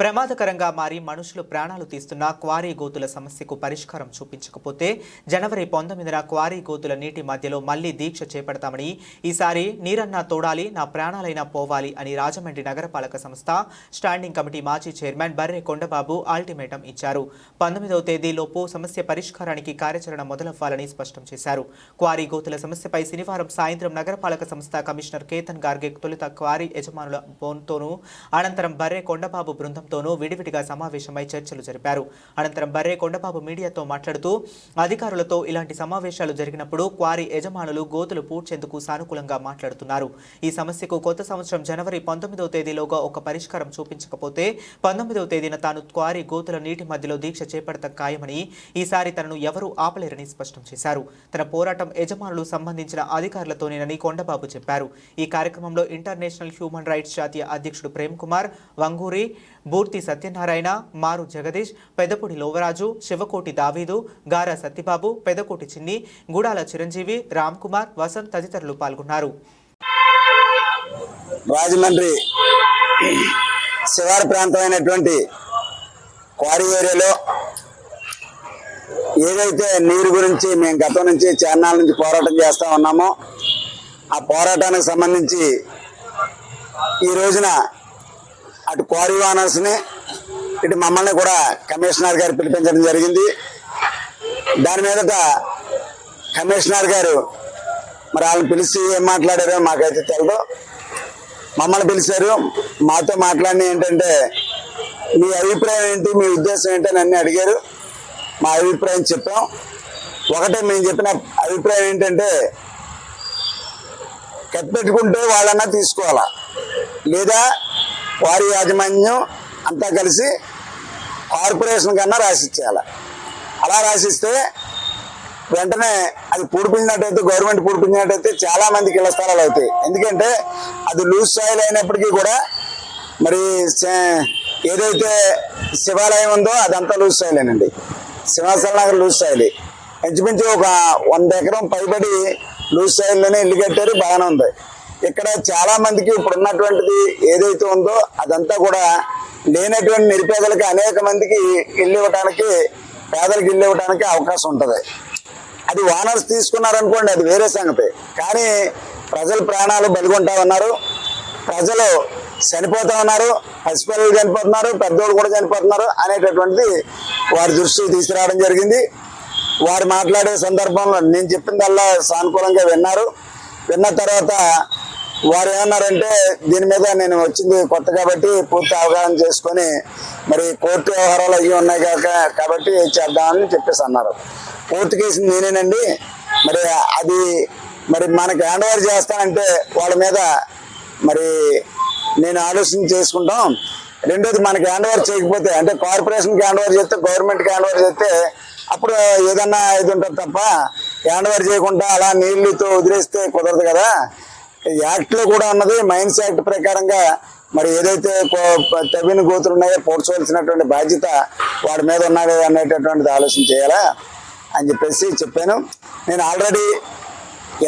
ప్రమాదకరంగా మారి మనుషులు ప్రాణాలు తీస్తున్న క్వారీ గోతుల సమస్యకు పరిష్కారం చూపించకపోతే జనవరి పంతొమ్మిదిన క్వారీ గోతుల నీటి మధ్యలో మళ్ళీ దీక్ష చేపడతామని ఈసారి నీరన్నా తోడాలి నా ప్రాణాలైనా పోవాలి అని రాజమండ్రి నగరపాలక సంస్థ స్టాండింగ్ కమిటీ మాజీ చైర్మన్ బర్రె కొండబాబు అల్టిమేటం ఇచ్చారు. పంతొమ్మిదవ తేదీలోపు సమస్య పరిష్కారానికి కార్యాచరణ మొదలవ్వాలని స్పష్టం చేశారు. క్వారీ గోతుల సమస్యపై శనివారం సాయంత్రం నగరపాలక సంస్థ కమిషనర్ కేతన్ గార్గే తొలుత క్వారీ యజమానుల ఫోన్తోనూ అనంతరం బర్రె కొండబాబు బృందం బృందంతోనూ విడివిడిగా సమావేశమై చర్చలు జరిపారు. అనంతరం బర్రె కొండబాబు మీడియాతో మాట్లాడుతూ అధికారులతో ఇలాంటి సమావేశాలు జరిగినప్పుడు క్వారీ యజమానులు గోతులు పూడ్చేందుకు సానుకూలంగా మాట్లాడుతున్నారు. ఈ సమస్యకు కొత్త సంవత్సరం జనవరి పంతొమ్మిదవ తేదీలోగా ఒక పరిష్కారం చూపించకపోతే పంతొమ్మిదవ తేదీన తాను క్వారీ గోతుల నీటి మధ్యలో దీక్ష చేపడతాం ఖాయమని ఈసారి తనను ఎవరూ ఆపలేరని స్పష్టం చేశారు. తన పోరాటం యజమానులు సంబంధించిన అధికారులతోనేనని కొండబాబు చెప్పారు. ఈ కార్యక్రమంలో ఇంటర్నేషనల్ హ్యూమన్ రైట్స్ జాతీయ అధ్యక్షుడు ప్రేమ్ కుమార్ వంగూరి బూర్తి సత్యనారాయణ మారు జగదీష్ పెదపూడి లోవరాజు శివకోటి దావీదు గారా సత్యబాబు పెదకోటి చిన్ని గూడాల చిరంజీవి రామ్ కుమార్ వసంత్ తదితరులు పాల్గొన్నారు. రాజమండ్రి శివారు ప్రాంతమైనటువంటి క్వారీ ఏరియాలో ఏదైతే నీరు గురించి మేము గతం నుంచి చార్నాల నుంచి పోరాటం చేస్తూ ఉన్నామో ఆ పోరాటానికి సంబంధించి ఈ రోజున అటు క్వారీ ఓనర్స్ని ఇటు మమ్మల్ని కూడా కమిషనర్ గారు పిలిపించడం జరిగింది. దాని మీదట కమిషనర్ గారు మరి వాళ్ళని పిలిచి ఏం మాట్లాడారో మాకైతే తెలియదు మమ్మల్ని పిలిచారు. మాతో మాట్లాడిన ఏంటంటే మీ అభిప్రాయం ఏంటి మీ ఉద్దేశం ఏంటి అని అన్ని అడిగారు. మా అభిప్రాయం చెప్పాం. ఒకటే మేము చెప్పిన అభిప్రాయం ఏంటంటే కప్పెట్టుకుంటే వాళ్ళన్నా తీసుకోవాలా? లేదా వారి యాజమాన్యం అంతా కలిసి కార్పొరేషన్ కన్నా రాసిచ్చేయాలి. అలా రాసిస్తే వెంటనే అది పూడిపించినట్టయితే గవర్నమెంట్ పూడిపించినట్టయితే చాలా మందికి ఇళ్ళ స్థలాలు అవుతాయి. ఎందుకంటే అది లూజ్ సాయిల్ అయినప్పటికీ కూడా మరి సే- ఏదైతే శివాలయం ఉందో అదంతా loose సాయిలేనండి. Simhachala Nagar loose soil. ఇంచుమించు ఒక వంద ఎకరం పైబడి లూజ్ సాయిల్లోనే ఇల్లు కట్టారు బాగానే ఉంది. ఇక్కడ చాలా మందికి ఇప్పుడు ఉన్నటువంటిది ఏదైతే ఉందో అదంతా కూడా లేనటువంటి నిరుపేదలకు అనేక మందికి ఇల్లు ఇవ్వడానికి పేదలకు ఇల్లు ఇవ్వడానికి అవకాశం ఉంటుంది. అది ఓనర్స్ తీసుకున్నారనుకోండి అది వేరే సంగతి. కానీ ప్రజలు ప్రాణాలు బలిగొంటా ఉన్నారు. ప్రజలు చనిపోతా ఉన్నారు. పసిపిల్లలు చనిపోతున్నారు. పెద్దోళ్ళు కూడా చనిపోతున్నారు అనేటటువంటిది వారి దృష్టికి తీసుకురావడం జరిగింది. వారు మాట్లాడే సందర్భంలో నేను చెప్పిందల్లా సానుకూలంగా విన్నారు. విన్న తర్వాత వారు ఏమన్నారంటే దీని మీద నేను వచ్చింది కొత్త కాబట్టి పూర్తి అవగాహన చేసుకొని మరి కోర్టు వ్యవహారాలు అవి ఉన్నాయి కాక కాబట్టి చేద్దామని చెప్పేసి అన్నారు. కోర్టు కేసు నేనేనండి. మరి అది మరి మనకి హ్యాండ్ ఓవర్ చేస్తానంటే వాళ్ళ మీద మరి నేను ఆలోచన చేసుకుంటాం. రెండోది మనకి హ్యాండ్ ఓవర్ చేయకపోతే అంటే కార్పొరేషన్కి హ్యాండ్ ఓవర్ చేస్తే గవర్నమెంట్కి హ్యాండ్ ఓవర్ చేస్తే అప్పుడు ఏదన్నా ఇది ఉంటుంది తప్ప హ్యాండ్ ఓవర్ చేయకుండా అలా నీళ్ళతో వదిలేస్తే కుదరదు కదా. యాక్ట్లో కూడా ఉన్నది. మైన్స్ యాక్ట్ ప్రకారంగా మరి ఏదైతే తవ్విన గోతులు ఉన్నాయో పోడ్చవలసినటువంటి బాధ్యత వాడి మీద ఉన్నది అనేటటువంటిది ఆలోచన చేయాలా అని చెప్పేసి చెప్పాను. నేను ఆల్రెడీ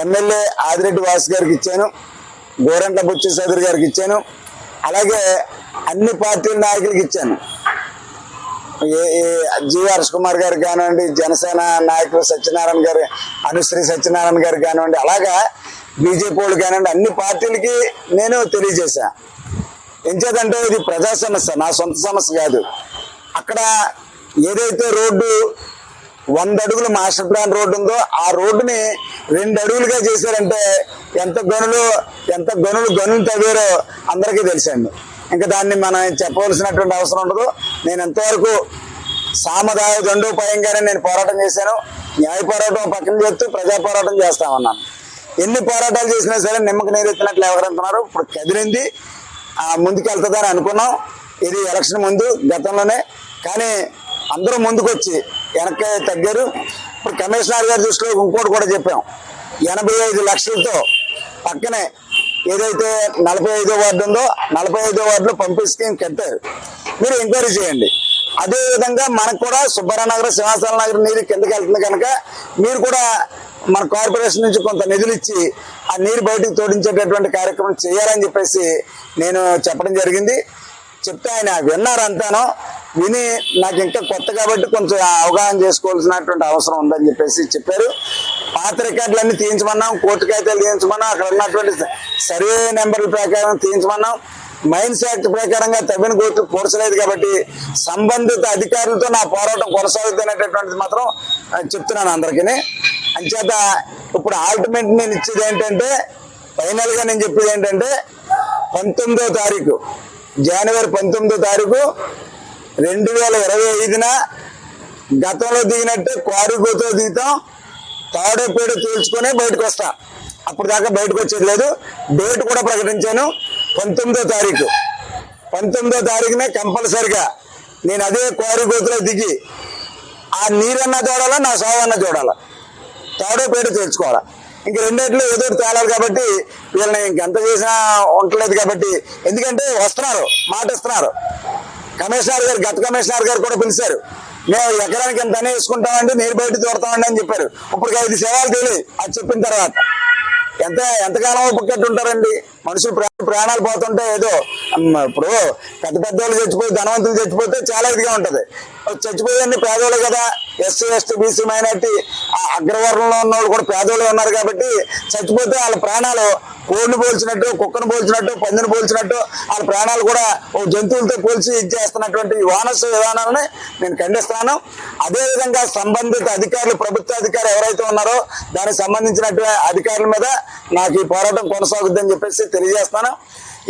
ఎమ్మెల్యే ఆదిరెడ్డి వాసు గారికి ఇచ్చాను. గోరంట్ల బుచ్చి చౌదరి గారికి ఇచ్చాను. అలాగే అన్ని పార్టీల నాయకులకి ఇచ్చాను. ఏ జి హర్ష్ కుమార్ గారు కానివ్వండి జనసేన నాయకులు సత్యనారాయణ గారు అనుశ్రీ సత్యనారాయణ గారు కానివ్వండి అలాగా బీజేపీ వాళ్ళు కానివ్వండి అన్ని పార్టీలకి నేను తెలియజేశా. ఎంచేదంటే ఇది ప్రజా సమస్య నా సొంత సమస్య కాదు. అక్కడ ఏదైతే రోడ్డు వంద అడుగులు మాస్టర్ ప్లాన్ రోడ్డు ఉందో ఆ రోడ్డుని రెండు అడుగులుగా చేశారంటే ఎంత గనులు ఎంత గనులు గనులు తవ్వారో అందరికీ తెలుసండి ఇంకా దాన్ని మనం చెప్పవలసినటువంటి అవసరం ఉండదు. నేను ఎంతవరకు సామదాయ దండోపాయంగానే నేను పోరాటం చేశాను. న్యాయ పోరాటం పక్కన చేస్తూ ప్రజా పోరాటం చేస్తామన్నాను. ఎన్ని పోరాటాలు చేసినా సరే నిమ్మకి నీరెత్తినట్లు ఎవరంటున్నారు ఇప్పుడు కదిలింది. ఆ ముందుకెళ్తుందని అనుకున్నాం. ఇది ఎలక్షన్ ముందు గతంలోనే. కానీ అందరూ ముందుకొచ్చి వెనక్కి తగ్గారు. ఇప్పుడు కమిషనర్ గారి దృష్టిలో ఇంకోటి కూడా చెప్పాం. ఎనభై ఐదు లక్షలతో పక్కనే ఏదైతే నలభై ఐదో వార్డు ఉందో నలభై ఐదో వార్డులో పంపిస్తే స్కీమ్ కట్టారు. మీరు ఎంక్వైరీ చేయండి. అదేవిధంగా మనకు కూడా సుబ్బారానగర్ సింహాచల నగర్ నీరు కిందకి వెళ్తుంది కనుక మీరు కూడా మన కార్పొరేషన్ నుంచి కొంత నిధులు ఇచ్చి ఆ నీరు బయటకు తోడించేటటువంటి కార్యక్రమం చేయాలని చెప్పేసి నేను చెప్పడం జరిగింది. చెప్తే ఆయన విన్నారు అంతాను. విని నాకు ఇంకా కొత్త కాబట్టి కొంచెం అవగాహన చేసుకోవాల్సినటువంటి అవసరం ఉందని చెప్పేసి చెప్పారు. పాత రికార్డులన్నీ తీయించమన్నాం కోర్టుకైతే తీయించమన్నాం అక్కడ ఉన్నటువంటి సర్వే నెంబర్ల ప్రకారం తీయించమన్నాం. మైన్స్ యాక్ట్ ప్రకారంగా తవ్విన కోర్టు కూర్చలేదు కాబట్టి సంబంధిత అధికారులతో నా పోరాటం కొనసాగుతున్నటువంటిది మాత్రం చెప్తున్నాను అందరికీ అంచేత ఇప్పుడు ఆల్టిమేట్ నేను ఇచ్చేది ఏంటంటే ఫైనల్గా నేను చెప్పేది ఏంటంటే పంతొమ్మిదో తారీఖు జనవరి పంతొమ్మిదో తారీఖు రెండు వేల ఇరవై ఐదున గతంలో దిగినట్టే క్వారీగోతో దిగుతాం తాడో పేడో తేల్చుకొని బయటకు వస్తా. అప్పుడు దాకా బయటకు వచ్చేది లేదు. డేట్ కూడా ప్రకటించాను పంతొమ్మిదో తారీఖు. పంతొమ్మిదో తారీఖునే కంపల్సరిగా నేను అదే క్వారీగోతులో దిగి ఆ నీరన్నా చూడాలా నా సావన్నా చూడాలా తాడో పేడో తెలుసుకోవాలి ఇంక రెండేట్లు ఏదో తేలాలి కాబట్టి వీళ్ళని ఇంకెంత చేసినా ఉండలేదు కాబట్టి ఎందుకంటే వస్తున్నారు మాట ఇస్తున్నారు. కమిషనర్ గారు గత కమిషనర్ గారు కూడా పిలిచారు. మేము ఎకరానికి ఎంత వేసుకుంటామండి నీరు బయట తోడతామండి అని చెప్పారు. ఇప్పుడు ఐదు సేవలు తెలియదు అది చెప్పిన తర్వాత. ఎంత ఎంతకాలం ఒప్పుకట్టు ఉంటారండి మనుషులు ప్రాణాలు పోతుంటే ఏదో ఇప్పుడు పెద్ద పెద్ద వాళ్ళు చచ్చిపోయి ధనవంతులు చచ్చిపోతే చాలా ఇదిగా ఉంటది. చచ్చిపోయేది పేదోళ్ళు కదా. ఎస్సీ ఎస్టీ బీసీ మైనార్టీ అగ్రవర్ణంలో ఉన్న వాళ్ళు కూడా పేదవాళ్ళు ఉన్నారు కాబట్టి చచ్చిపోతే వాళ్ళ ప్రాణాలు కోడిని పోల్చినట్టు కుక్కను పోల్చినట్టు పందిని పోల్చినట్టు వాళ్ళ ప్రాణాలు కూడా ఓ జంతువులతో పోల్చి ఇచ్చేస్తున్నటువంటి ఈ వానస్ విధానాలని నేను ఖండిస్తాను. అదేవిధంగా సంబంధిత అధికారులు ప్రభుత్వ అధికారులు ఎవరైతే ఉన్నారో దానికి సంబంధించినటువంటి అధికారుల మీద నాకు ఈ పోరాటం కొనసాగుద్దని చెప్పేసి తెలియజేస్తాను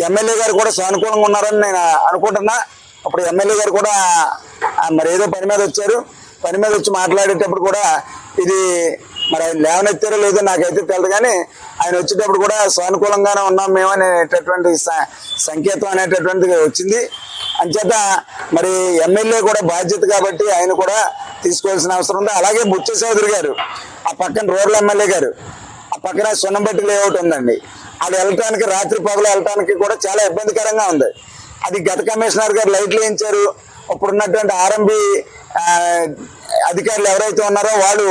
ఎమ్మెల్యే గారు కూడా సానుకూలంగా ఉన్నారని నేను అనుకుంటున్నా. అప్పుడు ఎమ్మెల్యే గారు కూడా మరి ఏదో పని మీద వచ్చారు. పని మీద వచ్చి మాట్లాడేటప్పుడు కూడా ఇది మరి ఆయన లేవనెత్తారో లేదో నాకైతే తెలియదు కానీ ఆయన వచ్చేటప్పుడు కూడా సానుకూలంగానే ఉన్నాం మేము అనేటటువంటి సంకేతం అనేటటువంటిది వచ్చింది. అంచేత మరి ఎమ్మెల్యే కూడా బాధ్యత కాబట్టి ఆయన కూడా తీసుకోవాల్సిన అవసరం ఉంది. అలాగే బుచ్చ చౌదరి గారు ఆ పక్కన రూరల్ ఎమ్మెల్యే గారు ఆ పక్కన సున్నంబెట్టి లేఅవుట్ ఉందండి. అది వెళ్ళటానికి రాత్రి పగలు వెళ్ళటానికి కూడా చాలా ఇబ్బందికరంగా ఉంది. అది గత కమిషనర్ గారు లైట్లు వేయించారు. ఇప్పుడు ఉన్నటువంటి ఆర్ఎంబి అధికారులు ఎవరైతే ఉన్నారో వాళ్ళు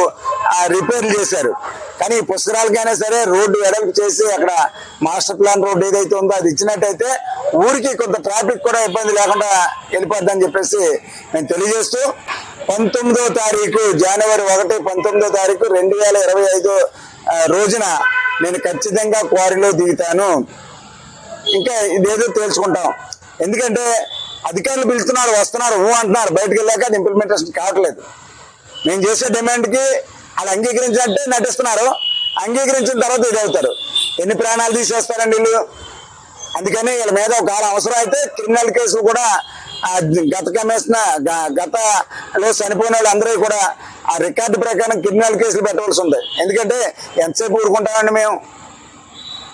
రిపేర్లు చేశారు. కానీ పుస్తకాలకైనా సరే రోడ్డు వెడల్పు చేసి అక్కడ మాస్టర్ ప్లాన్ రోడ్డు ఏదైతే ఉందో అది ఇచ్చినట్టయితే ఊరికి కొంత ట్రాఫిక్ కూడా ఇబ్బంది లేకుండా వెళ్ళిపోద్దని చెప్పేసి నేను తెలియజేస్తూ పంతొమ్మిదో తారీఖు జనవరి ఒకటి పంతొమ్మిదో తారీఖు రెండు వేల ఇరవై ఐదు రోజున నేను ఖచ్చితంగా క్వారీలో దిగుతాను. ఇంకా ఇదేదో తేల్చుకుంటాం. ఎందుకంటే అధికారులు పిలుస్తున్నారు వస్తున్నారు ఊ అంటున్నారు బయటకు వెళ్ళాక అది ఇంప్లిమెంటేషన్ కావట్లేదు. నేను చేసే డిమాండ్కి వాళ్ళు అంగీకరించినట్టే నటిస్తున్నారు. అంగీకరించిన తర్వాత ఇది అవుతారు ఎన్ని ప్రాణాలు తీసేస్తారండి వీళ్ళు? అందుకని వీళ్ళ మీద ఒక అవసరం అయితే క్రిమినల్ కేసులు కూడా గత కమిషనర్ గ- గతలో చనిపోయిన వాళ్ళందరూ కూడా ఆ రికార్డు ప్రకారం క్రిమినల్ కేసులు పెట్టవలసి ఉంది. ఎందుకంటే ఎంతసేపు ఊరుకుంటామండి మేము?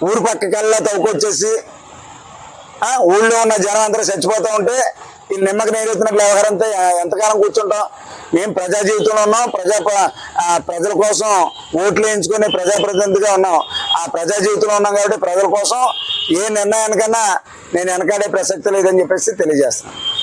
ఊరు పక్కకల్లా తవ్వుకొచ్చేసి ఊళ్ళో ఉన్న జనం అందరూ చచ్చిపోతూ ఉంటే ఈ నిమ్మకి నీరెత్తినట్లు వ్యవహారంతో ఎంతకాలం కూర్చుంటాం? మేము ప్రజా జీవితంలో ఉన్నాం ప్రజా ప్రజల కోసం ఓట్లు వేయించుకునే ప్రజాప్రతినిధిగా ఉన్నాం. ఆ ప్రజా జీవితంలో ఉన్నాం కాబట్టి ప్రజల కోసం ఏ నిర్ణయానికన్నా నేను వెనకాడే ప్రసక్తి లేదని చెప్పేసి తెలియజేస్తాను